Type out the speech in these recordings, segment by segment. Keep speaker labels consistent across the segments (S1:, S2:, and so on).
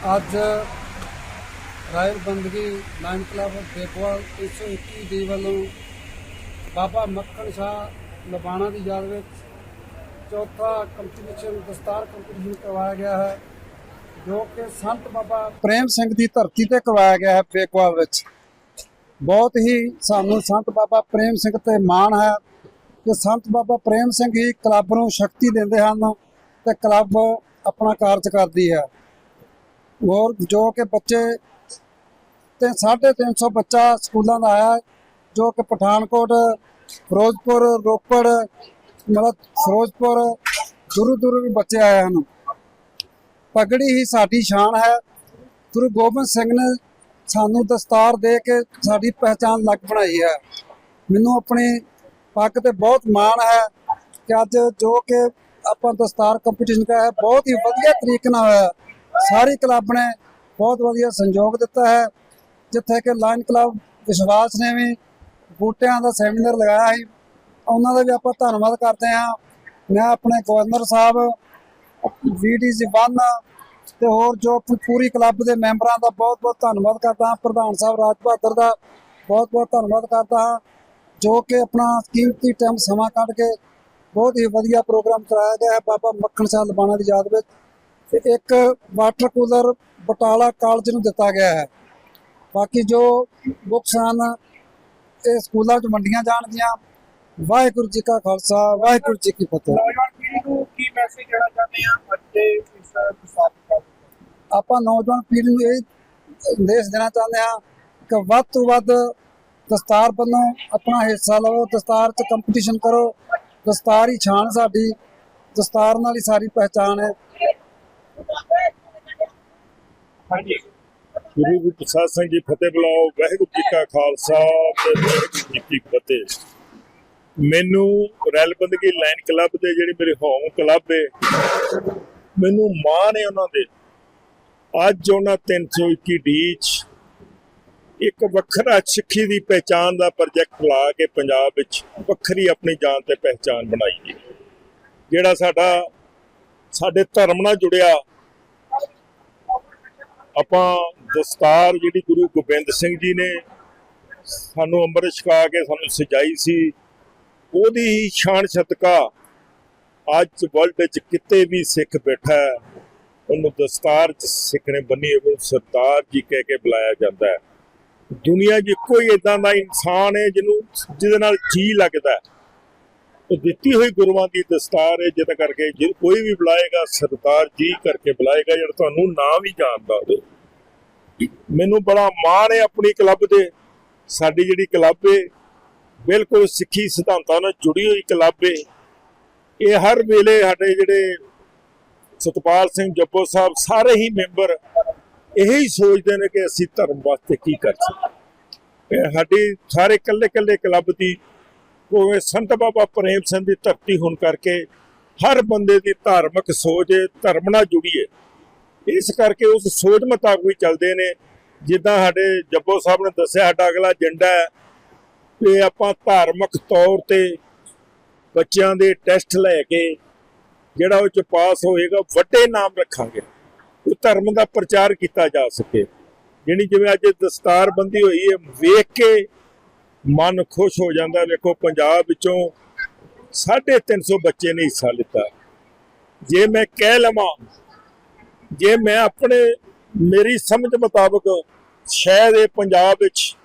S1: ਅੱਜ ਰਾਇਲ ਬੰਦਗੀ lion club ਬੇਕਵਾਲ 121 ਦੀ ਵੱਲੋਂ ਬਾਬਾ ਮੱਖਣ ਸ਼ਾਹ ਲਬਾਣਾ ਦੀ ਯਾਦ ਵਿੱਚ ਚੌਥਾ ਕੰਪੀਟੀਸ਼ਨ ਦਸਤਾਰ ਕੰਪੀਟੀਸ਼ਨ ਕਰਵਾਇਆ ਗਿਆ ਹੈ, ਜੋ ਕਿ ਸੰਤ ਬਾਬਾ ਪ੍ਰੇਮ ਸਿੰਘ ਦੀ ਧਰਤੀ ਤੇ ਕਰਵਾਇਆ ਗਿਆ ਹੈ ਬੇਕਵਾਲ ਵਿੱਚ। ਬਹੁਤ ਹੀ ਸਾਨੂੰ ਸੰਤ ਬਾਬਾ ਪ੍ਰੇਮ ਸਿੰਘ ਤੇ ਮਾਣ ਹੈ ਕਿ ਸੰਤ ਬਾਬਾ ਪ੍ਰੇਮ ਸਿੰਘ ਹੀ ਕਲੱਬ ਨੂੰ ਸ਼ਕਤੀ ਦਿੰਦੇ ਹਨ ਤੇ ਕਲੱਬ ਆਪਣਾ ਕਾਰਜ ਕਰਦੀ ਹੈ। ਹੋਰ ਜੋ ਕਿ ਬੱਚੇ ਤੇ 350 ਬੱਚਾ ਸਕੂਲਾਂ ਦਾ ਆਇਆ ਜੋ ਕਿ ਪਠਾਨਕੋਟ, ਫਿਰੋਜ਼ਪੁਰ, ਰੋਪੜ, ਮਤਲਬ ਫਿਰੋਜ਼ਪੁਰ, ਦੂਰ ਦੂਰ ਵੀ ਬੱਚੇ ਆਏ ਹਨ। ਪਗੜੀ ਹੀ ਸਾਡੀ ਸ਼ਾਨ ਹੈ। ਗੁਰੂ ਗੋਬਿੰਦ ਸਿੰਘ ਨੇ ਸਾਨੂੰ ਦਸਤਾਰ ਦੇ ਕੇ ਸਾਡੀ ਪਹਿਚਾਨ ਲੱਗ ਬਣਾਈ ਹੈ। ਮੈਨੂੰ ਆਪਣੀ ਪੱਗ ਤੇ ਬਹੁਤ ਮਾਣ ਹੈ ਕਿ ਅੱਜ ਜੋ ਕਿ ਆਪਾਂ ਦਸਤਾਰ ਕੰਪੀਟੀਸ਼ਨ ਕਰਾਇਆ ਬਹੁਤ ਹੀ ਵਧੀਆ ਤਰੀਕੇ ਨਾਲ ਹੋਇਆ ਸਾਰੀ ਕਲੱਬ ਨੇ ਬਹੁਤ ਵਧੀਆ ਸੰਯੋਗ ਦਿੱਤਾ ਹੈ। ਜਿੱਥੇ ਕਿ ਲਾਇਨ ਕਲੱਬ ਵਿਸ਼ਵਾਸ ਨੇ ਵੀ ਬੂਟਿਆਂ ਦਾ ਸੈਮੀਨਾਰ ਲਗਾਇਆ ਸੀ। ਉਹਨਾਂ ਦਾ ਵੀ ਆਪਾਂ ਧੰਨਵਾਦ ਕਰਦੇ ਹਾਂ। ਮੈਂ ਆਪਣੇ ਗਵਰਨਰ ਸਾਹਿਬ ਵੀਡੀਜੀ ਵਨ ਤੇ ਹੋਰ ਜੋ ਪੂਰੀ ਕਲੱਬ ਦੇ ਮੈਂਬਰਾਂ ਦਾ ਬਹੁਤ ਬਹੁਤ ਧੰਨਵਾਦ ਕਰਦਾ ਹਾਂ। ਪ੍ਰਧਾਨ ਸਾਹਿਬ ਰਾਜ ਬਹਾਦਰ ਦਾ ਬਹੁਤ ਬਹੁਤ ਧੰਨਵਾਦ ਕਰਦਾ ਹਾਂ। ਜੋ ਕਿ ਆਪਣਾ ਕੀਮਤੀ ਟਾਈਮ ਸਮਾਂ ਕੱਢ ਕੇ ਬਹੁਤ ਹੀ ਵਧੀਆ ਪ੍ਰੋਗਰਾਮ ਕਰਾਇਆ ਗਿਆ ਹੈ। ਬਾਬਾ ਮੱਖਣ ਸ਼ਾਹ ਲਬਾਣਾ ਦੀ ਯਾਦ ਵਿੱਚ ਤੇ ਇੱਕ ਵਾਟਰ ਕੂਲਰ ਬਟਾਲਾ ਕਾਲਜ ਨੂੰ ਦਿੱਤਾ ਗਿਆ ਹੈ। ਬਾਕੀ ਜੋ ਬੁੱਕਸ ਹਨ ਇਹ ਸਕੂਲਾਂ 'ਚ ਵੰਡੀਆਂ ਜਾਣਗੀਆਂ। ਵਾਹਿਗੁਰੂ ਜੀ ਕਾ ਖਾਲਸਾ, ਵਾਹਿਗੁਰੂ ਜੀ ਕੀ ਫਤਿਹ।
S2: ਨੌਜਵਾਨ ਪੀੜ੍ਹੀ ਨੂੰ ਕੀ ਮੈਸੇਜ ਦੇਣਾ ਚਾਹੁੰਦੇ ਆ ਬੱਚੇ ਇਸ ਵਿਸਾਖ
S1: ਆਪਾਂ ਨੌਜਵਾਨ ਪੀੜ੍ਹੀ ਨੂੰ ਇਹ ਸੰਦੇਸ਼ ਦੇਣਾ ਚਾਹੁੰਦੇ ਹਾਂ ਕਿ ਵੱਧ ਤੋਂ ਵੱਧ ਦਸਤਾਰ ਵੱਲੋਂ ਆਪਣਾ ਹਿੱਸਾ ਲਵੋ ਦਸਤਾਰ 'ਚ ਕੰਪੀਟੀਸ਼ਨ ਕਰੋ। ਦਸਤਾਰ ਹੀ ਛਾਣ ਸਾਡੀ, ਦਸਤਾਰ ਨਾਲ ਹੀ ਸਾਰੀ ਪਹਿਚਾਣ ਹੈ।
S2: ਹਾਂਜੀ।
S3: ਗੁਰੂ ਗੁਰੂ ਪ੍ਰਸਾਦ ਸਿੰਘ ਜੀ, ਫਤਿਹ ਬੁਲਾਓ। ਵਾਹਿਗੁਰੂ ਜੀ ਕਾ ਖਾਲਸਾ ਤੇ ਵਾਹਿਗੁਰੂ ਜੀ ਕੀ ਫਤਿਹ। ਮੈਨੂੰ ਰੈਲ ਬੰਦਗੀ ਲਾਈਨ ਕਲੱਬ ਦੇ ਜਿਹੜੇ ਮੇਰੇ ਹੋਮ ਕਲੱਬ ਹੈ ਮੈਨੂੰ ਮਾਣ ਹੈ ਉਹਨਾਂ ਦੇ। ਅੱਜ ਉਹਨਾਂ 321 ਚ ਇੱਕ ਵੱਖਰਾ ਸਿੱਖੀ ਦੀ ਪਹਿਚਾਨ ਦਾ ਪ੍ਰੋਜੈਕਟ ਲਾ ਕੇ ਪੰਜਾਬ ਵਿੱਚ ਵੱਖਰੀ ਆਪਣੀ ਜਾਨ ਤੇ ਪਹਿਚਾਨ ਬਣਾਈ ਹੈ ਜਿਹੜਾ ਸਾਡਾ ਸਾਡੇ ਧਰਮ ਨਾਲ ਜੁੜਿਆ। ਆਪਾਂ ਦਸਤਾਰ ਜਿਹੜੀ ਗੁਰੂ ਗੋਬਿੰਦ ਸਿੰਘ ਜੀ ਨੇ ਸਾਨੂੰ ਅੰਮ੍ਰਿਤ ਛਕਾ ਕੇ ਸਾਨੂੰ ਸਜਾਈ ਸੀ, ਉਹਦੀ ਹੀ ਸ਼ਾਨ ਛਤਕਾ ਅੱਜ ਵਰਲਡ ਵਿੱਚ ਕਿਤੇ ਵੀ ਸਿੱਖ ਬੈਠਾ ਉਹਨੂੰ ਦਸਤਾਰ ਚ ਸਿੱਖ ਨੇ ਬੰਨੀ, ਉਹਨੂੰ ਸਰਦਾਰ ਜੀ ਕਹਿ ਕੇ ਬੁਲਾਇਆ ਜਾਂਦਾ ਹੈ। ਦੁਨੀਆ 'ਚ ਕੋਈ ਇਦਾਂ ਦਾ ਇਨਸਾਨ ਹੈ ਜਿਹਨੂੰ ਜਿਹਦੇ ਨਾਲ ਜੀ ਲੱਗਦਾ ਹੈ। ਉਹ ਦਿੱਤੀ ਹੋਈ ਗੁਰੂਆਂ ਦੀ ਦਸਤਾਰ ਹੈ, ਜਿਹਦਾ ਕਰਕੇ ਜੇ ਕੋਈ ਵੀ ਬੁਲਾਏਗਾ, ਸਰਦਾਰ ਜੀ ਕਰਕੇ ਬੁਲਾਏਗਾ, ਜਿਹੜਾ ਤੁਹਾਨੂੰ ਨਾਮ ਹੀ ਜਾਣਦਾ ਹੋਵੇ। ਮੈਨੂੰ ਬੜਾ ਮਾਣ ਹੈ ਆਪਣੀ ਕਲੱਬ ਦੇ। ਸਾਡੀ ਜਿਹੜੀ ਕਲੱਬ ਹੈ, ਬਿਲਕੁਲ ਸਿੱਖੀ ਸਿਧਾਂਤਾਂ ਨਾਲ ਜੁੜੀ ਹੋਈ ਕਲੱਬ ਹੈ। ਇਹ ਹਰ ਵੇਲੇ ਸਾਡੇ ਜਿਹੜੇ ਸਤਪਾਲ ਸਿੰਘ ਜੱਪੋ ਸਾਹਿਬ ਸਾਰੇ ਹੀ ਮੈਂਬਰ ਇਹੀ ਸੋਚਦੇ ਨੇ ਕਿ ਅਸੀਂ ਧਰਮ ਵਾਸਤੇ ਕੀ ਕਰ ਸਕਦੇ ਸਾਡੀ ਸਾਰੇ ਕੱਲੇ ਕੱਲੇ ਕਲੱਬ ਦੀ ਉਹ ਸੰਤ ਬਾਬਾ ਪ੍ਰੇਮ ਸਿੰਘ ਦੀ ਧਰਤੀ ਹੋਣ ਕਰਕੇ ਹਰ ਬੰਦੇ ਦੀ ਧਾਰਮਿਕ ਸੋਚ ਧਰਮ ਨਾਲ ਜੁੜੀ ਹੈ ਇਸ ਕਰਕੇ ਉਸ ਸੋਚ ਮੁਤਾਬਕ ਵੀ ਚੱਲਦੇ ਨੇ। ਜਿੱਦਾਂ ਸਾਡੇ ਜੱਬੋ ਸਾਹਿਬ ਨੇ ਦੱਸਿਆ, ਸਾਡਾ ਅਗਲਾ ਏਜੰਡਾ ਹੈ। ਕਿ ਆਪਾਂ ਧਾਰਮਿਕ ਤੌਰ ਤੇ ਬੱਚਿਆਂ ਦੇ ਟੈਸਟ ਲੈ ਕੇ ਜਿਹੜਾ ਉਹ ਚ ਪਾਸ ਹੋਏਗਾ, ਵੱਡੇ ਨਾਮ ਰੱਖਾਂਗੇ। ਉਹ ਧਰਮ ਦਾ ਪ੍ਰਚਾਰ ਕੀਤਾ ਜਾ ਸਕੇ। ਜਿਹੜੀ ਜਿਵੇਂ ਅੱਜ ਦਸਤਾਰਬੰਦੀ ਹੋਈ ਹੈ, ਵੇਖ ਕੇ ਮਨ ਖੁਸ਼ ਹੋ ਜਾਂਦਾ। ਵੇਖੋ ਪੰਜਾਬ ਵਿੱਚੋਂ 350 ਬੱਚੇ ਨੇ ਹਿੱਸਾ ਲਿੱਤਾ। ਜੇ ਮੈਂ ਕਹਿ ਲਵਾਂ, ਜੇ ਮੈਂ ਆਪਣੇ, ਮੇਰੀ ਸਮਝ ਮੁਤਾਬਕ ਸ਼ਾਇਦ ਇਹ ਪੰਜਾਬ ਵਿੱਚ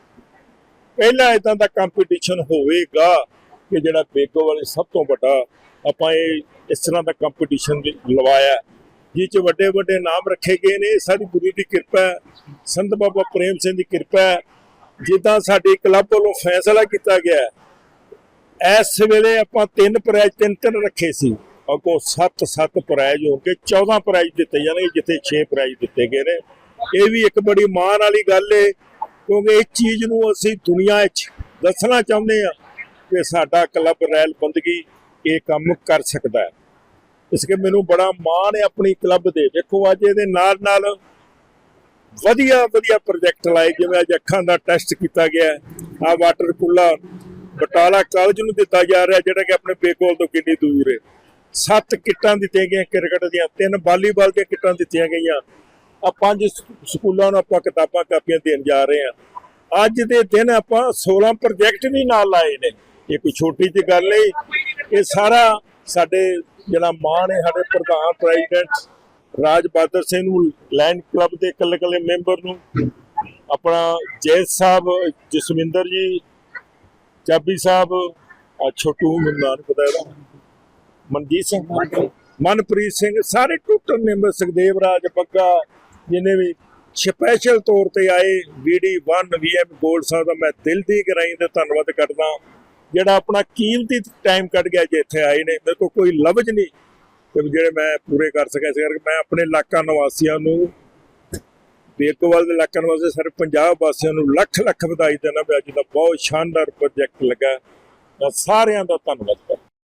S3: ਪਹਿਲਾ ਇਦਾਂ ਦਾ ਕੰਪੀਟੀਸ਼ਨ ਹੋਵੇਗਾ ਕਿ ਜਿਹੜਾ ਬੇਗੋ ਵਾਲੇ ਸਭ ਤੋਂ ਵੱਡਾ, ਆਪਾਂ ਇਹ ਇਸ ਤਰ੍ਹਾਂ ਦਾ ਕੰਪੀਟੀਸ਼ਨ ਲਵਾਇਆ। ਜਿਹ ਚ ਵੱਡੇ ਵੱਡੇ ਨਾਮ ਰੱਖੇ ਗਏ ਨੇ। ਇਹ ਗੁਰੂ ਦੀ ਕਿਰਪਾ ਸੰਤ ਬਾਬਾ ਪ੍ਰੇਮ ਸਿੰਘ ਦੀ ਕਿਰਪਾ ਜਿੱਦਾਂ ਸਾਡੇ ਕਲੱਬ ਵੱਲੋਂ ਫੈਸਲਾ ਕੀਤਾ ਗਿਆ ਇਸ ਵੇਲੇ ਆਪਾਂ ਤਿੰਨ ਪ੍ਰਾਈਜ਼ ਤਿੰਨ ਤਿੰਨ ਰੱਖੇ ਸੀ। ਅੱਗੋਂ 7-7 ਪ੍ਰਾਈਜ਼ ਹੋ ਕੇ 14 ਪ੍ਰਾਈਜ਼ ਦਿੱਤੇ ਜਾਣਗੇ, ਜਿੱਥੇ 6 ਪ੍ਰਾਈਜ਼ ਦਿੱਤੇ ਗਏ ਨੇ। ਇਹ ਵੀ ਇੱਕ ਬੜੀ ਮਾਣ ਵਾਲੀ ਗੱਲ ਏ, ਕਿਉਂਕਿ ਇਸ ਚੀਜ਼ ਨੂੰ ਅਸੀਂ ਦੁਨੀਆ ਵਿੱਚ ਦੱਸਣਾ ਚਾਹੁੰਦੇ ਆ ਕਿ ਸਾਡਾ ਕਲੱਬ ਰੈਲ ਬੰਦਗੀ ਇਹ ਕੰਮ ਕਰ ਸਕਦਾ ਹੈ। ਇਸ ਕੇ ਮੈਨੂੰ ਬੜਾ ਮਾਣ ਹੈ ਆਪਣੀ ਕਲੱਬ ਦੇ। ਦੇਖੋ ਅੱਜ ਇਹਦੇ ਨਾਲ ਨਾਲ ਵਧੀਆ ਵਧੀਆ ਪ੍ਰੋਜੈਕਟ ਲਾਏ, ਜਿਵੇਂ ਅੱਜ ਅੱਖਾਂ ਦਾ ਟੈਸਟ ਕੀਤਾ ਗਿਆ ਆ ਵਾਟਰ ਕੂਲਰ ਬਟਾਲਾ ਕਾਲਜ ਨੂੰ ਦਿੱਤਾ ਜਾ ਰਿਹਾ, ਜਿਹੜਾ ਕਿ ਆਪਣੇ ਬੇਕੋਲ ਤੋਂ ਕਿੰਨੀ ਦੂਰ ਹੈ। ਸੱਤ ਕਿੱਟਾਂ ਦਿੱਤੀਆਂ ਗਈਆਂ ਕ੍ਰਿਕਟ ਦੀਆਂ, ਤਿੰਨ ਵਾਲੀਬਾਲ ਦੀਆਂ ਕਿੱਟਾਂ ਦਿੱਤੀਆਂ ਗਈਆਂ। ਆ ਪੰਜ ਸਕੂਲਾਂ ਨੂੰ ਆਪਾਂ ਕਿਤਾਬਾਂ, ਕਾਪੀਆਂ ਦੇਣ ਜਾ ਰਹੇ ਹਾਂ। ਅੱਜ ਦੇ ਦਿਨ ਆਪਾਂ 16 ਪ੍ਰੋਜੈਕਟ ਵੀ ਨਾਲ ਲਾਏ ਨੇ। ਇਹ ਕੋਈ ਛੋਟੀ ਜਿਹੀ ਗੱਲ ਨਹੀਂ। ਇਹ ਸਾਰਾ ਸਾਡੇ ਜਿਹੜਾ ਮਾਣ ਹੈ, ਸਾਡੇ ਪ੍ਰਧਾਨ ਪ੍ਰੈਜ਼ੀਡੈਂਟ ਰਾਜ ਬਹਾਦਰ ਸਿੰਘ ਨੂੰ ਲੈਂਡ ਕਲੱਬ ਦੇ ਇਕੱਲੇ ਇਕੱਲੇ ਮੈਂਬਰ ਨੂੰ, ਆਪਣਾ ਜੈਦ ਸਾਹਿਬ, ਜਸਵਿੰਦਰ ਜੀ, ਚਾਬੀ ਸਾਹਿਬ ਆ ਛੋਟੂ ਮੈਨੂੰ ਨਾਂ ਪਤਾ ਇਹਦਾ, ਮਨਜੀਤ ਸਿੰਘ, ਮਨਪ੍ਰੀਤ ਸਿੰਘ, ਸਾਰੇ ਟੋਟਲ ਮੈਂਬਰ ਸੁਖਦੇਵ ਰਾਜ ਬੱਗਾ, ਜਿਨੇ ਵੀ ਸਪੈਸ਼ਲ ਤੌਰ ਤੇ ਆਏ ਵੀਡੀ 1 ਵੀਐਮ ਗੋਲਡ ਸਾਹਿਬ ਦਾ ਮੈਂ ਦਿਲ ਦੀ ਗਰਾਈ ਤੇ ਧੰਨਵਾਦ ਕਰਦਾ, ਜਿਹੜਾ ਆਪਣਾ ਕੀਮਤੀ ਟਾਈਮ ਕੱਢ ਗਿਆ ਜੇ ਇੱਥੇ ਆਏ ਨੇ, ਮੇਰੇ ਕੋਲ ਕੋਈ ਲਫ਼ਜ਼ ਨਹੀਂ। ਤੇ ਜਿਹੜੇ ਮੈਂ ਪੂਰੇ ਕਰ ਸਕਿਆ ਸੀ ਕਰਕੇ ਮੈਂ ਆਪਣੇ ਇਲਾਕਾ ਨਿਵਾਸੀਆਂ ਨੂੰ ਬੇਕਵਾਲ ਦੇ ਇਲਾਕਾ ਨਿਵਾਸੀ ਸਾਰੇ ਪੰਜਾਬ ਵਾਸੀਆਂ ਨੂੰ ਲੱਖ ਲੱਖ ਵਧਾਈ ਦੇਣਾ ਵੀ ਅੱਜ ਦਾ ਬਹੁਤ ਸ਼ਾਨਦਾਰ ਪ੍ਰੋਜੈਕਟ ਲੱਗਾ। ਮੈਂ ਸਾਰਿਆਂ ਦਾ ਧੰਨਵਾਦ ਕਰਦਾ।